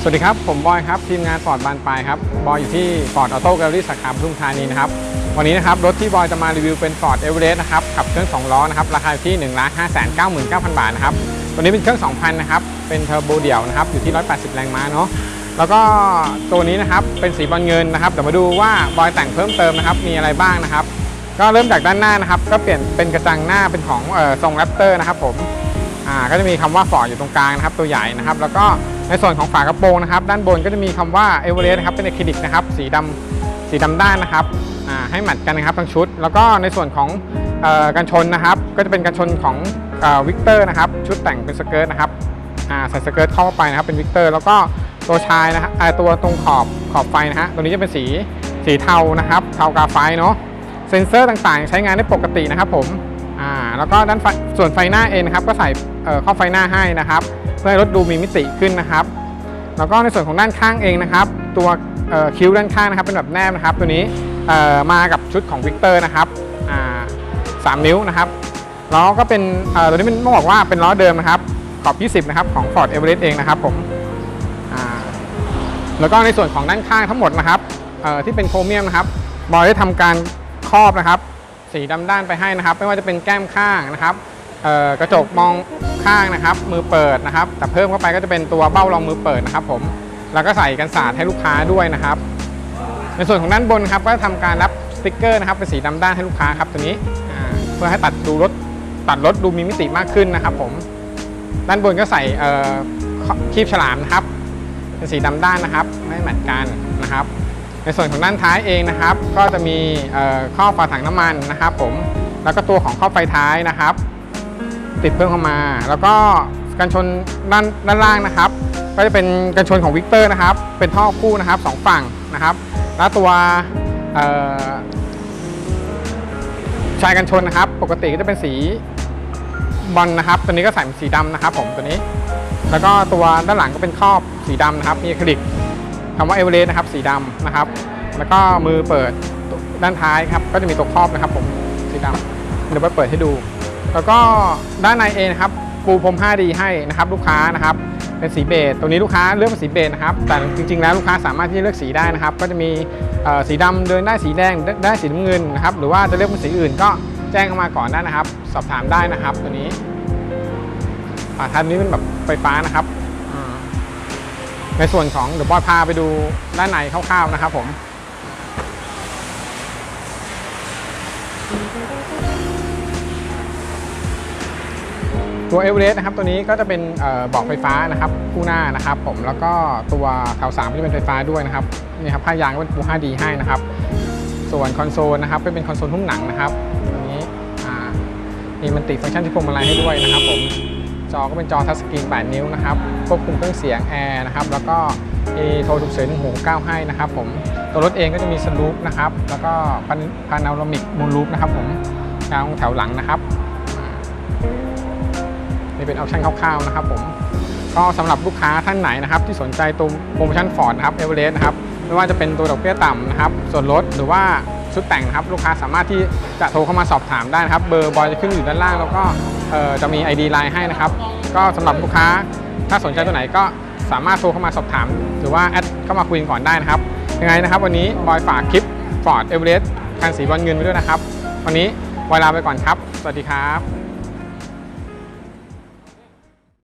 สวัสดีครับ ผมบอยครับ ทีมงานฟอร์ดบานปลายครับ บอยอยู่ที่ฟอร์ดออโต้แกลเลอรี่สาขาปทุมธานีนะครับ วันนี้นะครับ รถที่บอยจะมารีวิวเป็น Ford Everest นะครับ ขับเครื่อง 2 ล้อนะครับ ราคาอยู่ที่ 1 5 9 9 9 0 0 บาทนะครับ ตัวนี้เป็นเครื่อง 2,000 นะครับ เป็นเทอร์โบเดี่ยวนะครับ อยู่ที่ 180 แรงม้าเนาะ แล้วก็ตัวนี้นะครับ เป็นสีบอลเงินนะครับ เดี๋ยวมาดูว่าบอยแต่งเพิ่มเติมนะครับ มีอะไรบ้างนะครับ ก็เริ่มจากด้านหน้านะครับ ก็เปลี่ยนเป็นกระจังหน้าเป็นของทรงแรปเตอร์นะครับผม อ่าก็จะมีคำว่าฟอร์ดอยู่ตรงกลางนะครับตัวใหญ่นะครับ แล้วก็ในส่วนของฝากระโปรงนะครับ ด้านบนก็จะมีคำว่าเอเวอเรสต์นะครับเป็นอะคริลิกนะครับสีดำสีดำด้านนะครับอ่าให้แมทกันนะครับทั้งชุด แล้วก็ในส่วนของออกันชนนะครับ ก็จะเป็นกันชนของวิกเตอร์นะครับชุดแต่งเป็นสเกิร์ตนะครับใส่สเกิร์ตเข้าไปนะครับเป็นวิกเตอร์แล้วก็ตัวชายนะฮะตัวตรงขอบขอบไฟนะฮะตัวนี้จะเป็นสีสีเทานะครับเทากาไฟเนาะเซ็นเซอร์ต่างๆ ใช้งานได้ปกตินะครับผม แล้วก็ด้านส่วนไฟหน้าเองนะครับก็ใส่เข้อไฟหน้าให้นะครับ เพื่อให้รถดูมีมิติขึ้นนะครับ แล้วก็ในส่วนของด้านข้างเองนะครับ ตัวคิ้วด้านข้างนะครับเป็นแบบแนบนะครับ ตัวนี้มากับชุดของวิกเตอร์นะครับสามนิ้วนะครับล้อก็เป็นตัวนี้เป็นต้องบอกว่าเป็นล้อเดิมนะครับขอบ 20 นะครับของ Ford Everest เองนะครับผมแล้วก็ในส่วนของด้านข้างทั้งหมดนะครับที่เป็นโครเมียมนะครับบอยได้ทำการครอบนะครับ สีดำด้านไปให้นะครับ ไม่ว่าจะเป็นแก้มข้างนะครับกระจกมองข้างนะครับ มือเปิดนะครับ แต่เพิ่มเข้าไปก็จะเป็นตัวเบ้ารองมือเปิดนะครับ ผมแล้วก็ใส่กันสาดให้ลูกค้าด้วยนะครับ ในส่วนของด้านบนครับก็ทำการรับสติกเกอร์นะครับเป็นสีดำด้านให้ลูกค้าครับตัวนี้เพื่อให้ตัดดูรถตัดรถดูมีมิติมากขึ้นนะครับ ผมด้านบนก็ใส่คีบฉลามนะครับเป็นสีดำด้านนะครับไม่เหมือนกันนะครับ ในส่วนของด้านท้ายเองนะครับ ก็จะมีเอ่อข้อฝาถังน้ำมันนะครับผมแล้วก็ตัวของข้อไฟท้ายนะครับ ติดเพิ่มเข้ามา แล้วก็กันชนด้านด้านล่างนะครับ ก็จะเป็นกันชนของวิกเตอร์นะครับ เป็นท่อคู่นะครับสองฝั่งนะครับ แล้วตัวชายกันชนนะครับ ปกติก็จะเป็นสีบอลนะครับ ตัวนี้ก็ใส่สีดำนะครับ ผมตัวนี้ แล้วก็ตัวด้านหลังก็เป็นครอบสีดำนะครับ มีอะคริลิก คำว่าเอเวอเรสต์นะครับสีดำนะครับ แล้วก็มือเปิดด้านท้ายครับก็จะมีตัวครอบนะครับผมสีดำเดี๋ยวไปเปิดให้ดู แล้วก็ด้านในเองนะครับปูพรม 5D ให้นะครับลูกค้านะครับเป็นสีเบจตัวนี้ลูกค้าเลือกเป็นสีเบจนะครับแต่จริง ๆ แล้วลูกค้าสามารถที่จะเลือกสีได้นะครับ ก็จะมีสีดำเดินได้สีแดงได้สีน้ำเงินนะครับหรือว่าจะเลือกเป็นสีอื่นก็แจ้งเข้ามาก่อนได้นะครับ สอบถามได้นะครับตัวนี้ฝาท้ายนี้เป็นแบบไฟฟ้านะครับ ในส่วนของเดี๋ยวบอยพาไปดูด้านในคร่าวๆนะครับผมตัวเอเวอเรสต์นะครับตัวนี้ก็จะเป็นเบอกไฟฟ้านะครับคู่หน้านะครับ ผมแล้วก็ตัวข่าวสารก็จะเป็นไฟฟ้าด้วยนะครับนี่ครับผ้ายางก็เป็นปู 5D ให้นะครับ ส่วนคอนโซลนะครับก็เป็นคอนโซลหุ้มหนังนะครับตัวนี้อ่มีมันติฟังก์ชันที่พวงมาลัยให้ด้วยนะครับผม จอก็เป็นจอทัชสกรีน 8 นิ้วนะครับ ควบคุมเครื่องเสียงแอร์นะครับ แล้วก็มีโทรฉุกเฉินหู9ให้นะครับผม ตัวรถเองก็จะมีสลูปนะครับ แล้วก็พานาโรมิกมูลลูปนะครับผมยาวแถวหลังนะครับ นี่เป็นออปชั่นคร่าวๆนะครับผม ก็สำหรับลูกค้าท่านไหนนะครับ ที่สนใจตัวโปรโมชั่นฟอร์ดนะครับเอเวอเรสต์นะครับ ไม่ว่าจะเป็นตัวดอกเบี้ยต่ำนะครับ ส่วนลดหรือว่า ชุดแต่งนะครับ ลูกค้าสามารถที่จะโทรเข้ามาสอบถามได้นะครับ เบอร์บอยจะขึ้นอยู่ด้านล่าง แล้วก็เอ่อจะมี ID ไลน์ให้นะครับ ก็สำหรับลูกค้าถ้าสนใจตัวไหนก็สามารถโทรเข้ามาสอบถาม หรือว่าแอดเข้ามาคุยกันก่อนได้นะครับ ยังไงนะครับ วันนี้บอยฝากคลิป Ford Everest คันสีบอลเงินไว้ด้วยนะครับ วันนี้บอยลาไปก่อนครับ สวัสดีครับ